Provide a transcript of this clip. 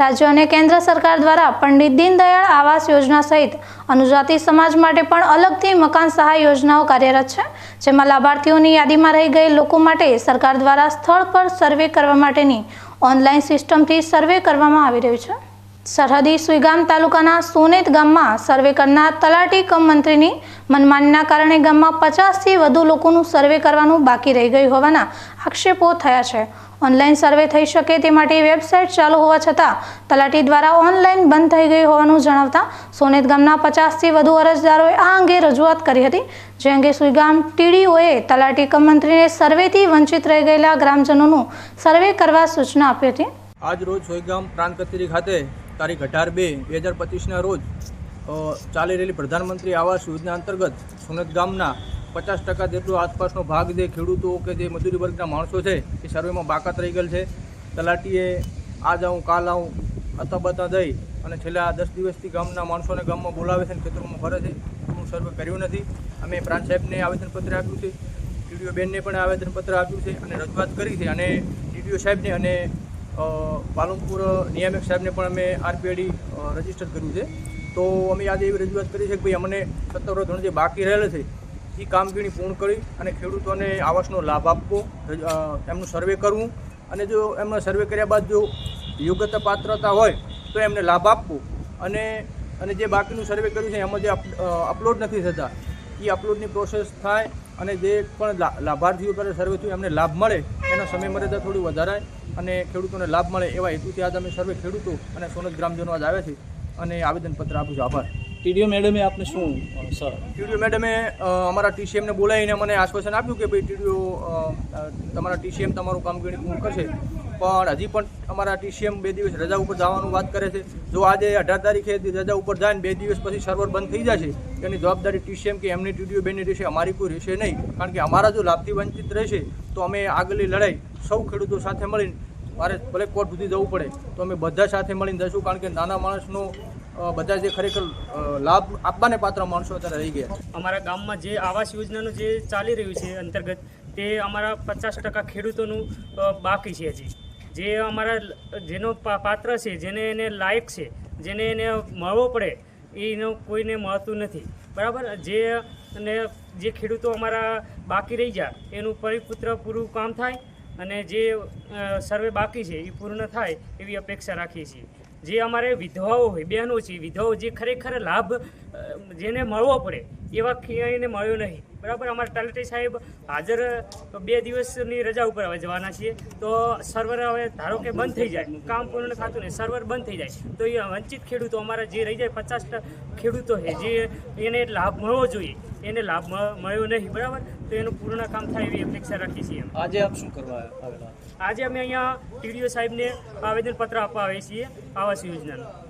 રાજ્ય અને કેન્દ્ર સરકાર દ્વારા પંડિત દીનદયાળ આવાસ યોજના સહિત અનુજાતિ સમાજ માટે પણ અલગથી મકાન સહાય યોજનાઓ કાર્યરત છે, જેમાં લાભાર્થીઓની યાદીમાં રહી ગયેલ લોકો માટે સરકાર દ્વારા સ્થળ પર સર્વે કરવા માટેની ઓનલાઈન સિસ્ટમથી સર્વે કરવામાં આવી રહ્યું છે. સરહદી સુઈગામ તાલુકાના સોનેત ગામમાં સર્વે કરનાર તલાટી કમ મંત્રીની મનમાનીના કારણે ગામમાં પચાસથી વધુ લોકોનું સર્વે કરવાનું બાકી રહી ગયું હોવાના આક્ષેપો થયા છે. ઓનલાઈન સર્વે થઈ શકે તે માટે વેબસાઇટ ચાલુ હોવા છતાં તલાટી દ્વારા ઓનલાઈન બંધ થઈ ગઈ હોવાનું જણાવતા સોનેત ગામના પચાસથી વધુ અરજદારોએ આ અંગે રજૂઆત કરી હતી. જે અંગે સુઈગામ ટીડીઓએ તલાટી કમ મંત્રીને સર્વેથી વંચિત રહી ગયેલા ગ્રામજનોનું સર્વે કરવા સૂચના આપી હતી. આજ રોજ સોયગામ પ્રાંત કચેરી ખાતે તારીખ અઢાર બે બે હજાર પચીસના રોજ ચાલી રહેલી પ્રધાનમંત્રી આવાસ યોજના અંતર્ગત સુનત ગામના પચાસ ટકા જેટલો આસપાસનો ભાગ જે ખેડૂતો કે જે મજૂરી વર્ગના માણસો છે, એ સર્વેમાં બાકાત રહી ગયેલ છે. તલાટીએ આજ આવું, કાલ આવું અતાબતા દઈ અને છેલ્લા દસ દિવસથી ગામના માણસોને ગામમાં બોલાવે છે અને ખેતરોમાં ફરે છે. એનું સર્વે કર્યું નથી. અમે પ્રાંત સાહેબને આવેદનપત્ર આપ્યું છે. ટીડીઓ બેનને પણ આવેદનપત્ર આપ્યું છે અને રજૂઆત કરી છે અને ટીડીઓ સાહેબને અને પાલનપુર નિયામક સાહેબને પણ અમે આરપીઆઈડી રજિસ્ટર કર્યું છે. તો અમે આજે એવી રજૂઆત કરી છે કે ભાઈ અમને સત્તર ધોરણ જે બાકી રહેલા છે એ કામગીરી પૂર્ણ કરી અને ખેડૂતોને આવાસનો લાભ આપવો એમનું સર્વે કરવું અને જો એમનો સર્વે કર્યા બાદ જો યોગ્યતા પાત્રતા હોય તો એમને લાભ આપવો. અને અને જે બાકીનું સર્વે કર્યું છે, એમાં જે અપલોડ નથી થતા એ અપલોડની પ્રોસેસ થાય અને જે પણ લા- લાભાર્થીઓ પર સર્વે થયું એમને લાભ મળે એનો સમય મર્યાદા થોડી વધારાય અને ખેડૂતોને લાભ મળે એવા હેતુથી આજ અમે સર્વે ખેડૂતો અને સોનત ગ્રામજનો આજ આવે છે અને આવેદનપત્ર આપું છું. આભાર. ટીડીઓ મેડમે આપને શું સર? ટીડીઓ મેડમે અમારા ટીસીએમને બોલાવીને મને આશ્વાસન આપ્યું કે ભાઈ ટીડીઓ તમારા ટીસીએમ તમારું કામગીરી પૂર્ણ કરશે. પણ હજી પણ અમારા ટીસીએમ બે દિવસ રજા ઉપર જવાનું વાત કરે છે. જો આજે અઢાર તારીખે રજા ઉપર જાય ને બે દિવસ પછી સર્વર બંધ થઈ જશે એની જવાબદારી ટીસીએમ કે એમની ટીડીઓ બેની રહેશે, અમારી કોઈ રહેશે નહીં. કારણ કે અમારા જો લાભથી વંચિત રહેશે, તો અમે આગળની લડાઈ સૌ ખેડૂતો સાથે મળીને, મારે ભલે કોર્ટ સુધી જવું પડે, તો અમે બધા સાથે મળીને જશું કારણ કે નાના માણસનો બધા જે ખરેખર લાભ આપવાને પાત્ર માણસો અત્યારે રહી ગયા અમારા ગામમાં જે આવાસ યોજનાનું જે ચાલી રહ્યું છે અંતર્ગત, તે અમારા પચાસ ટકા ખેડૂતોનું બાકી છે હજી. જે અમારા જેનો પાત્ર છે, જેને એને લાયક છે, જેને એને મળવો પડે, એનું કોઈને મળતું નથી. બરાબર? જે અને જે ખેડૂતો અમારા બાકી રહી જાય એનું પરિપુત્ર પૂરું કામ થાય અને જે સર્વે બાકી છે, એ પૂર્ણ થાય એવી અપેક્ષા રાખીએ છીએ. જે અમારે વિધવાઓ હોય, બહેનો છે વિધવાઓ જે ખરેખર લાભ જેને મળવો પડે એવા એને મળ્યો નહીં. બરાબર? અમારા તલાટી સાહેબ હાજર બે દિવસની રજા ઉપર હવે જવાના છીએ. તો સર્વર હવે ધારો કે બંધ થઈ જાય. કામ પૂર્ણ થતું નહીં. સર્વર બંધ થઈ જાય. તો એ વંચિત ખેડૂતો અમારા જે રહી જાય પચાસ ખેડૂતો છે જે એને લાભ મળવો જોઈએ એને લાભ મળ્યો નહીં. બરાબર? તો એનું પૂર્ણ કામ થાય એવી અપેક્ષા રાખીએ છીએ આજે આપ શું કરવા આવેલા? આજે અમે અહીંયા ટીડીઓ સાહેબને આવેદનપત્ર આપવા આવીએ છીએ આવાસ યોજનાનું.